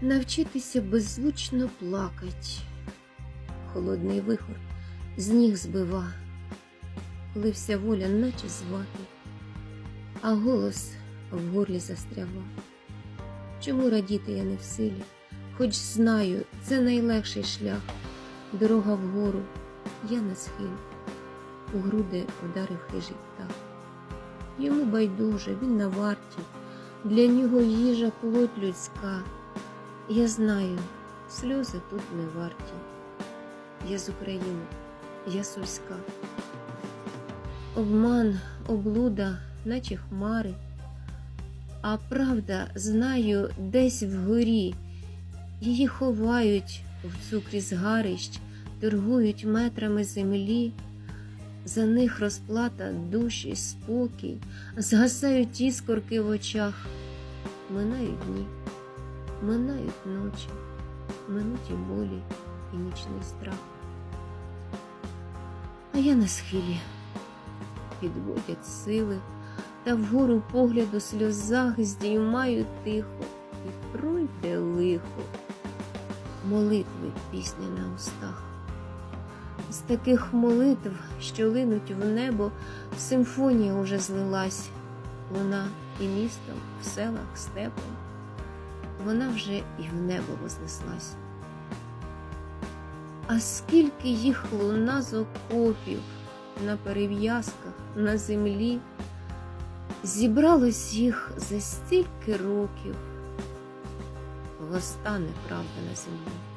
навчитися беззвучно плакать. Холодний вихор з ніг збива, коли вся воля наче звати, а голос в горлі застрява. Чому радіти я не в силі, хоч знаю, це найлегший шлях, дорога вгору, я на схилі, у груди вдарив хижий птах. Йому байдуже, він на варті, для нього їжа плоть людська. Я знаю, сльози тут не варті. Я з України, я сульська. Обман, облуда, наче хмари. А правда, знаю, десь вгорі. Її ховають в цукрі згарищ, торгують метрами землі. За них розплата душі, спокій, згасають іскорки в очах. Минають дні, минають ночі, минуть і болі, і нічний страх. А я на схилі підводять сили, та вгору погляду сльозах здіймаю тихо, і пройде лихо, молитви пісня на устах. З таких молитв, що линуть в небо, симфонія уже злилась, луна і містом, в селах, степом, вона вже і в небо вознеслась. А скільки їх луна з окопів на перев'язках, на землі, зібралось їх за стільки років, Востане правда на землі.